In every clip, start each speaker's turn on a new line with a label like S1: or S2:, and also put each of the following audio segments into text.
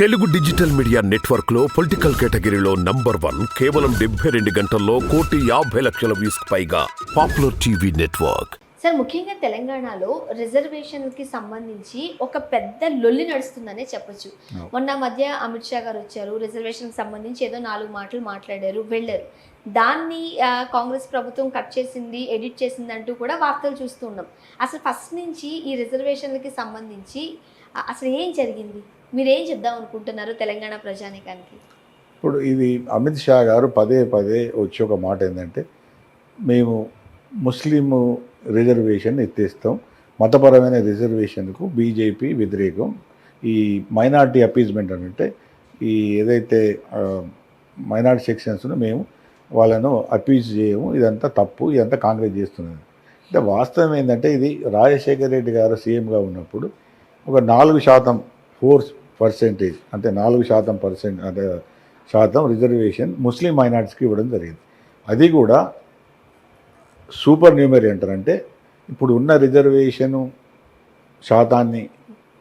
S1: Telugu digital media నెట్వర్క్లో political కేటగిరీలో number one కేవలం డెబ్బై రెండు గంటల్లో కోటి యాభై లక్షల వ్యూస్ పైగా పాపులర్ టీవీ నెట్వర్క్.
S2: సార్ ముఖ్యంగా తెలంగాణలో రిజర్వేషన్కి సంబంధించి ఒక పెద్ద లొల్లి నడుస్తుందనే చెప్పొచ్చు. మొన్న మధ్య అమిత్ షా గారు వచ్చారు రిజర్వేషన్కి సంబంధించి ఏదో నాలుగు మాటలు మాట్లాడారు వెళ్ళారు. దాన్ని కాంగ్రెస్ ప్రభుత్వం కట్ చేసింది ఎడిట్ చేసింది అంటూ కూడా వార్తలు చూస్తూ ఉన్నాం. అసలు ఫస్ట్ నుంచి ఈ రిజర్వేషన్లకి సంబంధించి అసలు ఏం జరిగింది? మీరేం చెప్దాం అనుకుంటున్నారు తెలంగాణ ప్రజానికానికి?
S3: ఇప్పుడు ఇది అమిత్ షా గారు పదే పదే వచ్చి ఒక మాట ఏంటంటే మేము ముస్లిం రిజర్వేషన్ ఎత్తేస్తాం మతపరమైన రిజర్వేషన్కు బీజేపీ వ్యతిరేకం. ఈ మైనార్టీ అపీజ్మెంట్ అని అంటే ఈ ఏదైతే మైనార్టీ సెక్షన్స్ను మేము వాళ్ళను అపీజ్ చేయము ఇదంతా తప్పు ఇదంతా కాంగ్రెస్ చేస్తున్నది. అంటే వాస్తవం ఏంటంటే ఇది రాజశేఖర రెడ్డి గారు సీఎంగా ఉన్నప్పుడు ఒక నాలుగు శాతం ఫోర్స్ పర్సెంటేజ్ అంటే నాలుగు శాతం పర్సెంట్ అంటే శాతం రిజర్వేషన్ ముస్లిం మైనార్టీస్కి ఇవ్వడం జరిగింది. అది కూడా సూపర్ న్యూమరీ అంటారంటే ఇప్పుడు ఉన్న రిజర్వేషను శాతాన్ని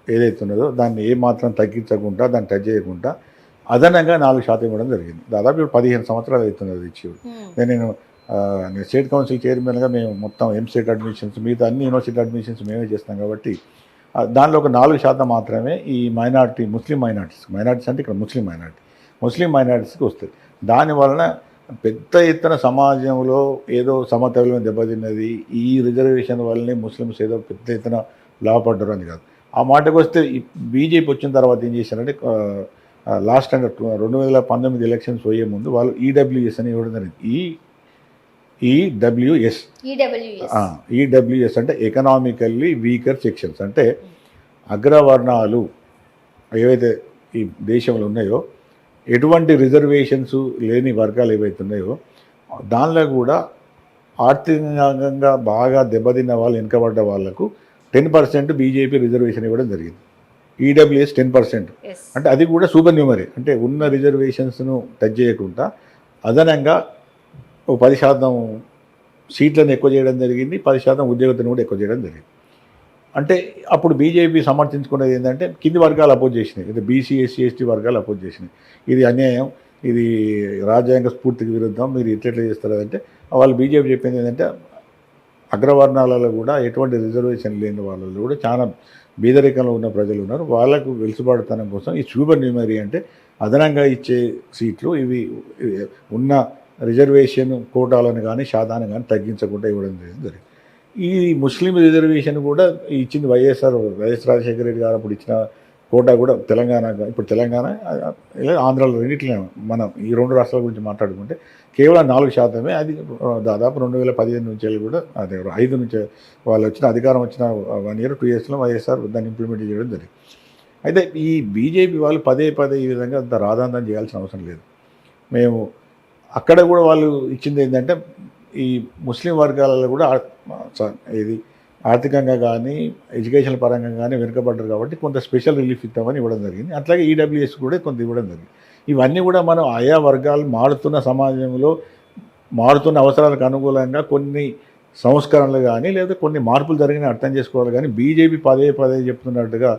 S3: ఏదైతే ఉన్నదో దాన్ని ఏమాత్రం తగ్గించకుండా దాన్ని టచ్ చేయకుండా అదనంగా నాలుగు శాతం ఇవ్వడం జరిగింది. దాదాపు ఇప్పుడు పదిహేను సంవత్సరాలు అవుతున్నది ఇచ్చి నేను స్టేట్ కౌన్సిల్ చైర్మన్గా మేము మొత్తం ఎంసెట్ అడ్మిషన్స్ మిగతా అన్ని యూనివర్సిటీ అడ్మిషన్స్ మేమే చేస్తాం కాబట్టి దానిలో ఒక నాలుగు శాతం మాత్రమే ఈ మైనార్టీ ముస్లిం మైనార్టీస్ మైనార్టీస్ అంటే ఇక్కడ ముస్లిం మైనార్టీ. ముస్లిం మైనార్టీస్కి వస్తుంది. దాని వలన పెద్ద ఎత్తున సమాజంలో ఏదో సమతౌల్యం దెబ్బతిన్నది ఈ రిజర్వేషన్ వల్లనే ముస్లిమ్స్ ఏదో పెద్ద ఎత్తున లాభపడ్డారు అని కాదు. ఆ మాటకు వస్తే బీజేపీ వచ్చిన తర్వాత ఏం చేశారంటే లాస్ట్ అంటే రెండు వేల పంతొమ్మిది ఎలక్షన్స్ పోయే ముందు వాళ్ళు ఈడబ్ల్యూఎస్ అని ఇవ్వడం జరిగింది. ఈ ఈడబ్ల్యూఎస్
S2: ఈడబ్ల్యూఎస్
S3: ఈడబ్ల్యూఎస్ అంటే ఎకనామికల్లీ వీకర్ సెక్షన్స్ అంటే అగ్రవర్ణాలు ఏవైతే ఈ దేశంలో ఉన్నాయో ఎటువంటి రిజర్వేషన్స్ లేని వర్గాలు ఏవైతే ఉన్నాయో దానిలో కూడా ఆర్థికంగా బాగా దెబ్బతిన్న వాళ్ళు వెనుకబడ్డ వాళ్ళకు టెన్ పర్సెంట్ బీజేపీ రిజర్వేషన్ ఇవ్వడం జరిగింది. ఈడబ్ల్యూఎస్ టెన్ పర్సెంట్ అంటే అది కూడా సూపర్ న్యూమరీ అంటే ఉన్న రిజర్వేషన్స్ను టచ్ చేయకుండా అదనంగా ఓ పది శాతం సీట్లను ఎక్కువ చేయడం జరిగింది పది శాతం ఉద్యోగతను కూడా ఎక్కువ చేయడం జరిగింది. అంటే అప్పుడు బీజేపీ సమర్థించుకున్నది ఏంటంటే కింది వర్గాలు అపోజ్ చేసినాయి. అంటే బీసీ ఎస్సీ ఎస్టీ వర్గాలు అపోజ్ చేసినాయి. ఇది అన్యాయం ఇది రాజ్యాంగ స్ఫూర్తికి విరుద్ధం మీరు ఇట్లెట్లా చేస్తారు అంటే వాళ్ళు బీజేపీ చెప్పింది ఏంటంటే అగ్రవర్ణాలలో కూడా ఎటువంటి రిజర్వేషన్ లేని వాళ్ళలో కూడా చాలా బీదరికంలో ఉన్న ప్రజలు ఉన్నారు. వాళ్ళకు వెలుసుబాటుతనం కోసం ఈ సూపర్ న్యూమరీ అంటే అదనంగా ఇచ్చే సీట్లు ఇవి ఇవి ఉన్న రిజర్వేషన్ కోటాలను కానీ శాతాన్ని కానీ తగ్గించకుండా ఇవ్వడం జరిగింది. ఈ ముస్లిం రిజర్వేషన్ కూడా ఇచ్చింది వైఎస్ఆర్ వైఎస్ రాజశేఖర రెడ్డి గారు అప్పుడు ఇచ్చిన కోటా కూడా తెలంగాణ ఇప్పుడు తెలంగాణ ఇలా ఆంధ్రాలో రెండిట్లే మనం ఈ రెండు రాష్ట్రాల గురించి మాట్లాడుకుంటే కేవలం నాలుగు శాతమే అది దాదాపు రెండు వేల పదిహేను నుంచి వెళ్ళి కూడా అదే ఐదు నుంచి వాళ్ళు వచ్చిన అధికారం వచ్చిన వన్ ఇయర్ టూ ఇయర్స్లో వైఎస్ఆర్ దాన్ని ఇంప్లిమెంట్ చేయడం జరిగింది. అయితే ఈ బీజేపీ వాళ్ళు పదే పదే ఈ విధంగా అంత రాధాంతం చేయాల్సిన అవసరం లేదు. మేము అక్కడ కూడా వాళ్ళు ఇచ్చింది ఏంటంటే ఈ ముస్లిం వర్గాలలో కూడా ఇది ఆర్థికంగా కానీ ఎడ్యుకేషన్ పరంగా కానీ వెనుకబడ్డారు కాబట్టి కొంత స్పెషల్ రిలీఫ్ ఇద్దామని ఇవ్వడం జరిగింది. అట్లాగే ఈడబ్ల్యూఎస్ కూడా కొంత ఇవ్వడం జరిగింది. ఇవన్నీ కూడా మనం ఆయా వర్గాలు మారుతున్న సమాజంలో మారుతున్న అవసరాలకు అనుకూలంగా కొన్ని సంస్కరణలు కానీ లేదా కొన్ని మార్పులు జరిగిన అర్థం చేసుకోవాలి కానీ బీజేపీ పదే పదే చెప్తున్నట్టుగా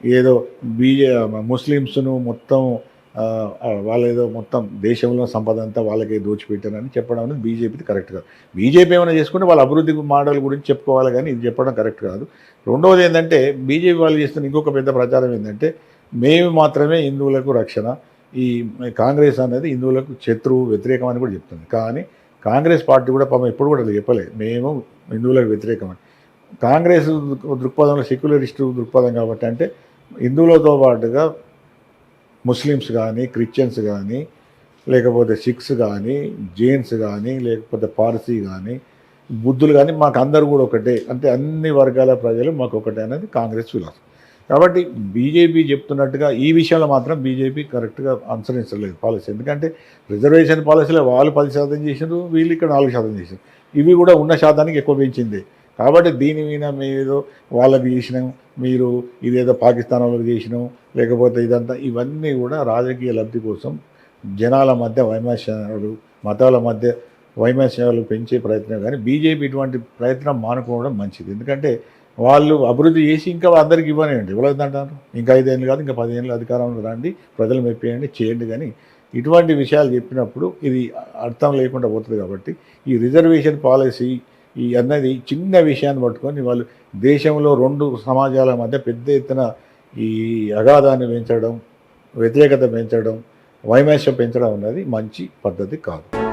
S3: ఏదో బీజే ముస్లిమ్స్ను మొత్తం వాళ్ళు ఏదో మొత్తం దేశంలో సంపద అంతా వాళ్ళకే దోచిపెట్టారని చెప్పడం అనేది బీజేపీది కరెక్ట్ కాదు. బీజేపీ ఏమైనా చేసుకుంటే వాళ్ళ అభివృద్ధి మోడల్ గురించి చెప్పుకోవాలి కానీ ఇది చెప్పడం కరెక్ట్ కాదు. రెండవది ఏంటంటే బీజేపీ వాళ్ళు చేస్తున్న ఇంకొక పెద్ద ప్రచారం ఏంటంటే మేము మాత్రమే హిందువులకు రక్షణ ఈ కాంగ్రెస్ అనేది హిందువులకు శత్రువు వ్యతిరేకం అని కూడా చెప్తుంది. కానీ కాంగ్రెస్ పార్టీ కూడా పాపం ఎప్పుడు కూడా అది చెప్పలేదు మేము హిందువులకు వ్యతిరేకమని కాంగ్రెస్ దృక్పథంలో సెక్యులరిస్టు దృక్పథం కాబట్టి అంటే హిందువులతో పాటుగా ముస్లిమ్స్ కానీ క్రిస్టియన్స్ కానీ లేకపోతే సిక్స్ కానీ జైన్స్ కానీ లేకపోతే పార్సీ కానీ బుద్ధులు కానీ మాకు అందరూ కూడా ఒకటే. అంటే అన్ని వర్గాల ప్రజలు మాకు ఒకటే అనేది కాంగ్రెస్ ఫిలాసఫీ. కాబట్టి బీజేపీ చెప్తున్నట్టుగా ఈ విషయంలో మాత్రం బీజేపీ కరెక్ట్గా అనుసరించలేదు పాలసీ. ఎందుకంటే రిజర్వేషన్ పాలసీలో వాళ్ళు పది శాతం చేసిండ్రు వీళ్ళు ఇక్కడ నాలుగు శాతం చేసిండ్రు ఇవి కూడా ఉన్న శాతానికి ఎక్కువ పెంచింది. కాబట్టి దీని మీద మీరు వాళ్ళకి చేసినాం మీరు ఇదేదో పాకిస్తాన్ వాళ్ళకి చేసినాం లేకపోతే ఇదంతా ఇవన్నీ కూడా రాజకీయ లబ్ధి కోసం జనాల మధ్య వైమస్యాలు మతాల మధ్య వైమర్శాలు పెంచే ప్రయత్నం. కానీ బీజేపీ ఇటువంటి ప్రయత్నం మానుకోవడం మంచిది. ఎందుకంటే వాళ్ళు అభివృద్ధి చేసి ఇంకా అందరికి ఇవ్వనివ్వండి. ఇవ్వలేదంటారు ఇంకా ఐదేళ్ళు కాదు ఇంకా పదిహేళ్ళు అధికారంలో రండి ప్రజలు మెప్పేయండి చేయండి. కానీ ఇటువంటి విషయాలు చెప్పినప్పుడు ఇది అర్థం లేకుండా పోతుంది కాబట్టి ఈ రిజర్వేషన్ పాలసీ ఈ అన్నది చిన్న విషయాన్ని పట్టుకొని వాళ్ళు దేశంలో రెండు సమాజాల మధ్య పెద్ద ఎత్తున ఈ అగాధాన్ని పెంచడం వ్యతిరేకత పెంచడం వైమస్యం పెంచడం అన్నది మంచి పద్ధతి కాదు.